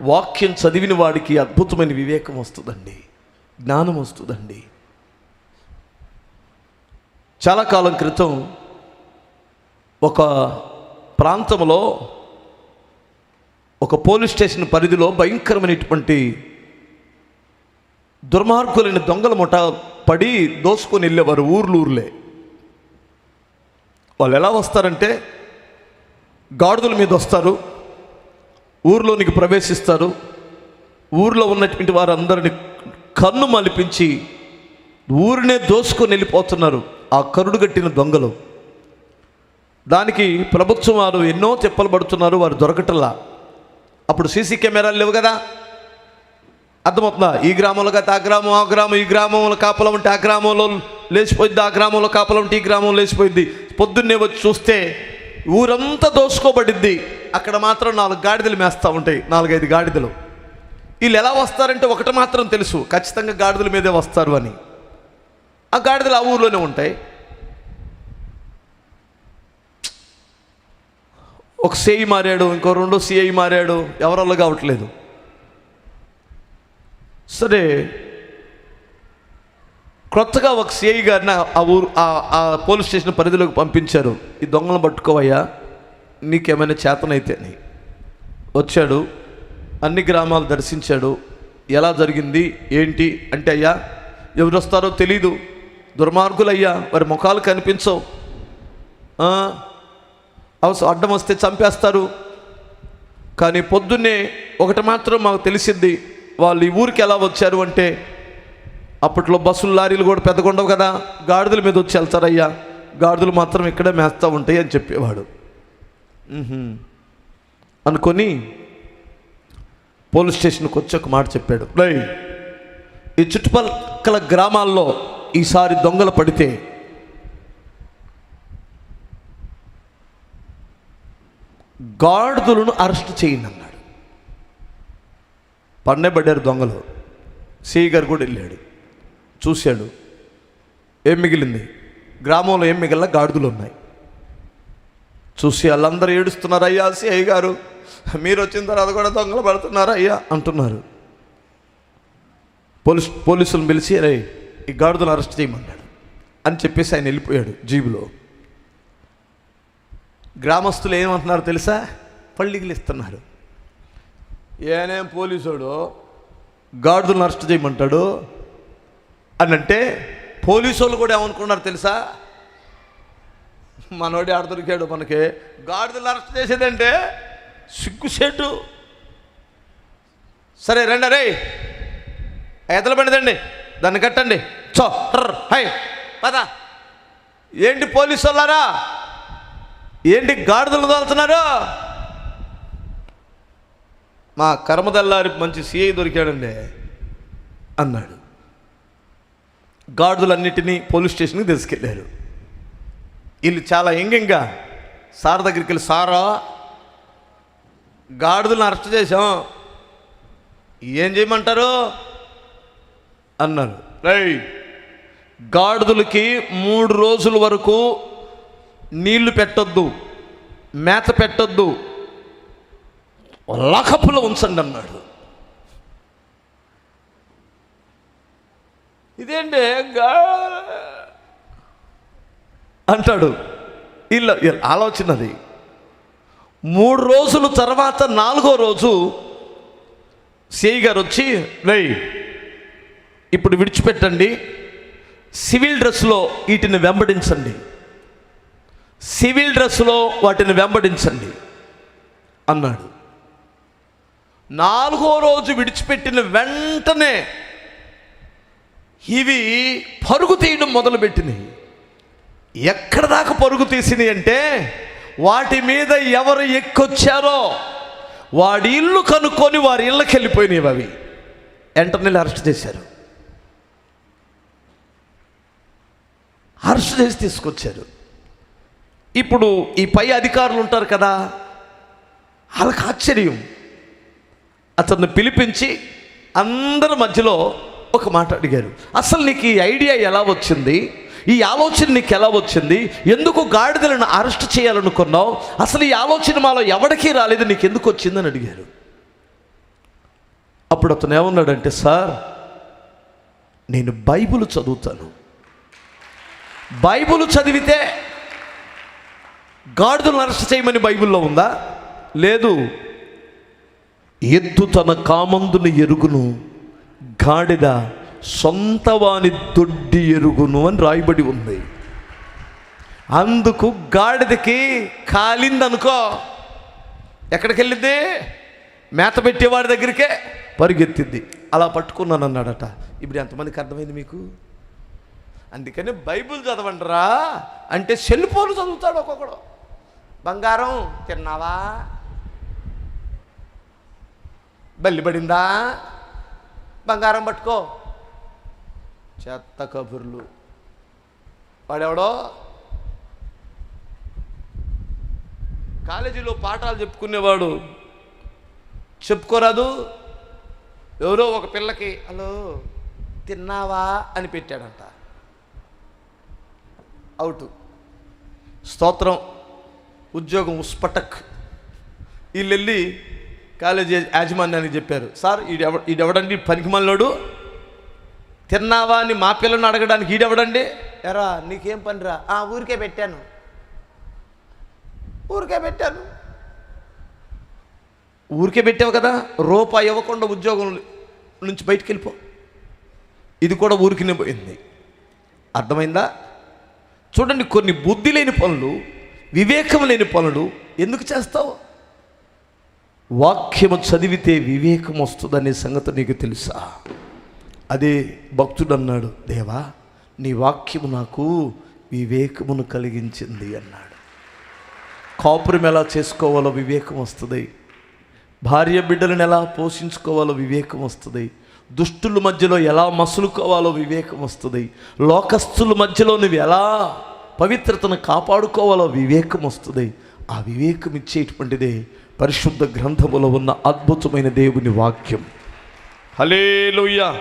వాక్యం చదివిన వాడికి అద్భుతమైన వివేకం వస్తుందండి. జ్ఞానం వస్తుందండి. చాలా కాలం క్రితం ఒక ప్రాంతంలో ఒక పోలీస్ స్టేషన్ పరిధిలో భయంకరమైనటువంటి దుర్మార్గులైన దొంగల ముఠ పడి దోసుకొని వెళ్ళేవారు ఊర్లు ఊర్లే. వాళ్ళు ఎలా వస్తారంటే గాడిదల మీద వస్తారు. ఊర్లోనికి ప్రవేశిస్తారు. ఊర్లో ఉన్నటువంటి వారందరిని కన్ను మలిపించి ఊరినే దోసుకొని వెళ్ళిపోతున్నారు ఆ కరుడు కట్టిన దొంగలు. దానికి ప్రభుత్వం వారు ఎన్నో తిప్పలు పడుతున్నారు వారు దొరకటల్లా అప్పుడు సీసీ కెమెరాలు లేవు కదా. అర్థమవుతుందా? ఈ గ్రామంలో గత ఆ గ్రామం ఆ గ్రామం ఈ గ్రామంలో కాపలం ఉంటే ఆ గ్రామంలో లేచిపోయింది ఆ గ్రామంలో కాపలం ఉంటే ఈ గ్రామం లేచిపోయింది. పొద్దున్నే వచ్చి చూస్తే ఊరంతా దోసుకోబడింది అక్కడ మాత్రం నాలుగు గాడిదలు మేస్తూ ఉంటాయి. నాలుగైదు గాడిదలు. వీళ్ళు ఎలా వస్తారంటే ఒకటి మాత్రం తెలుసు. ఖచ్చితంగా గాడిదల మీదే వస్తారు అని. ఆ గాడిదలు ఆ ఊర్లోనే ఉంటాయి. ఒక సిఐ మారాడు ఇంకో రెండో సిఐ మారాడు. ఎవరల్లో కావట్లేదు సరే క్రొత్తగా ఒక సిఐ గారిని ఆ ఊరు ఆ- ఆ పోలీస్ స్టేషన్ పరిధిలోకి పంపించారు. ఈ దొంగలను పట్టుకోవయ్యా నీకేమైనా చేతనైతే అని వచ్చాడు అన్ని గ్రామాలు దర్శించాడు. ఎలా జరిగింది? ఏంటి? అంటే అయ్యా ఎవరు వస్తారో తెలీదు. దుర్మార్గులయ్యా వారి ముఖాలు కనిపించవు. అవసరం అడ్డం వస్తే చంపేస్తారు. కానీ పొద్దున్నే ఒకటి మాత్రం మాకు తెలిసింది వాళ్ళు ఈ ఊరికి ఎలా వచ్చారు అంటే అప్పట్లో బస్సులు లారీలు కూడా పెద్దగా ఉండవు కదా. గాడిదల మీద వచ్చి వెళ్తారయ్యా. గాడిదలు మాత్రం ఇక్కడే మేస్తూ ఉంటాయి అని చెప్పేవాడు. అనుకొని పోలీస్ స్టేషన్కి వచ్చి ఒక మాట చెప్పాడు. రై ఈ చుట్టుపక్కల గ్రామాల్లో ఈసారి దొంగలు పడితే గాడిదలను అరెస్ట్ చేయండి అన్నాడు. పన్నే పడ్డారు దొంగలు. సిఐ గారు కూడా వెళ్ళాడు. చూశాడు. ఏం మిగిలింది? గ్రామంలో ఏం మిగిలిన గాడిదలు ఉన్నాయి? చూసి వాళ్ళందరూ ఏడుస్తున్నారు అయ్యా సిఐ గారు మీరు వచ్చిన తర్వాత కూడా దొంగలు పడుతున్నారు అయ్యా అంటున్నారు. పోలీస్ పోలీసులను పిలిచి రే ఈ గాడిదలు అరెస్ట్ చేయమన్నాడు అని చెప్పేసి ఆయన వెళ్ళిపోయాడు జీబులో. గ్రామస్తులు ఏమంటున్నారు తెలుసా? పళ్ళిగిలు ఇస్తున్నారు. ఏనేం పోలీసుడు గాడిదలను అరెస్ట్ చేయమంటాడు అని అంటే పోలీసు వాళ్ళు కూడా ఏమనుకున్నారు తెలుసా? మనోడి ఆడ దొరికాడు మనకి. గాడిదలు అరెస్ట్ చేసేదంటే సిగ్గుసేటు సరే రండి రే. ఎదల పండిదండి దాన్ని కట్టండి. చో హై పద. ఏంటి పోలీసు వాళ్ళారా ఏంటి గాడిదలు తోలుతున్నారు? మా కర్మదల్లారి మంచి సీఐ దొరికాడండి అన్నాడు. గాడిదలన్నిటినీ పోలీస్ స్టేషన్కి తీసుకెళ్ళారు వీళ్ళు చాలా ఎంగంగా సార్ దగ్గరికి వెళ్ళి సారా గాడిదలను అరెస్ట్ చేశాం. ఏం చేయమంటారు? అన్నారు. రై గాడిదలకి మూడు రోజుల వరకు నీళ్ళు పెట్టొద్దు మేత పెట్టొద్దు లకపులో ఉంచండి అన్నాడు. ఇదేంటి? గా- అంటాడు. ఇల్ల ఆలోచనది. మూడు రోజుల తర్వాత నాలుగో రోజు సిఐ గారు వచ్చి రై ఇప్పుడు విడిచిపెట్టండి. సివిల్ డ్రెస్లో వీటిని వెంబడించండి. సివిల్ డ్రెస్లో వాటిని వెంబడించండి. అన్నాడు. నాలుగో రోజు విడిచిపెట్టిన వెంటనే ఇవి పరుగు తీయడం మొదలుపెట్టినాయి ఎక్కడ దాకా పరుగు తీసినాయి అంటే వాటి మీద ఎవరు ఎక్కొచ్చారో వాడి ఇల్లు కనుక్కొని వారి ఇళ్ళకి వెళ్ళిపోయినాయి అవి. వెంటనే అరెస్ట్ చేశారు. అరెస్ట్ చేసి తీసుకొచ్చారు. ఇప్పుడు ఈ పై అధికారులు ఉంటారు కదా వాళ్ళకి ఆశ్చర్యం. అతన్ని పిలిపించి అందరి మధ్యలో ఒక మాట అడిగారు. అసలు నీకు ఈ ఐడియా ఎలా వచ్చింది? ఈ ఆలోచన నీకు ఎలా వచ్చింది? ఎందుకు గాడిదలను అరెస్ట్ చేయాలనుకున్నావు? అసలు ఈ ఆలోచన మాలో ఎవరికీ రాలేదు నీకు ఎందుకు వచ్చిందని అడిగారు. అప్పుడు అతను ఏమన్నాడంటే సార్ నేను బైబిల్ చదువుతాను. బైబుల్ చదివితే గాడిదలు అరెస్ట్ చేయమని బైబిల్లో ఉందా? లేదు. ఎద్దు తన కామందుని ఎరుగును గాడిద సొంత వాని దొడ్డి ఎరుగును అని రాయబడి ఉంది. అందుకు గాడిదకి కాలిందనుకో. ఎక్కడికి వెళ్ళింది మేత పెట్టేవాడి దగ్గరికే పరిగెత్తింది. అలా పట్టుకున్నాను అన్నాడట ఇప్పుడు ఎంతమందికి అర్థమైంది మీకు? అందుకని బైబుల్ చదవండిరా అంటే సెల్ ఫోన్ చదువుతాడు ఒక్కొక్కడు. బంగారం తిన్నావా? బల్లి పడిందా? బంగారం పట్టుకో. చెత్త కబుర్లు. వాడెవడో? కాలేజీలో పాఠాలు చెప్పుకునేవాడు. చెప్పుకోరాదు. ఎవరో ఒక పిల్లకి హలో తిన్నావా? అని పెట్టాడంట. అవుట్. స్తోత్రం. ఉద్యోగం ఉస్పటక్. వీళ్ళెళ్ళి కాలేజీ యాజమాన్యానికి చెప్పారు సార్ ఈడెవ ఈడెవడండి? పనికిమల్లోడు తిన్నావా అని మా పిల్లని అడగడానికి ఈడెవడండి? ఎరా నీకేం పనిరా? "ఆ, ఊరికే పెట్టాను. ఊరికే పెట్టాను. ఊరికే పెట్టావు కదా? రూపాయి ఇవ్వకుండా ఉద్యోగం నుంచి బయటికి వెళ్ళిపో ఇది కూడా ఊరికినే పోయింది. అర్థమైందా? చూడండి కొన్ని బుద్ధి లేని పనులు వివేకం లేని పనులు ఎందుకు చేస్తావు? వాక్యము చదివితే వివేకం వస్తుందనే సంగతి నీకు తెలుసా? అదే భక్తుడు అన్నాడు దేవా నీ వాక్యము నాకు వివేకమును కలిగించింది అన్నాడు. కాపురం ఎలా చేసుకోవాలో వివేకం వస్తుంది. భార్య బిడ్డలను ఎలా పోషించుకోవాలో వివేకం వస్తుంది. దుష్టుల మధ్యలో ఎలా మసులుకోవాలో వివేకం వస్తుంది. లోకస్తుల మధ్యలో నువ్వు ఎలా పవిత్రతను కాపాడుకోవాలో వివేకం వస్తుంది. ఆ వివేకం ఇచ్చేటువంటిదే పరిశుద్ధ గ్రంథములో ఉన్న అద్భుతమైన దేవుని వాక్యం. హలేలుయ్యా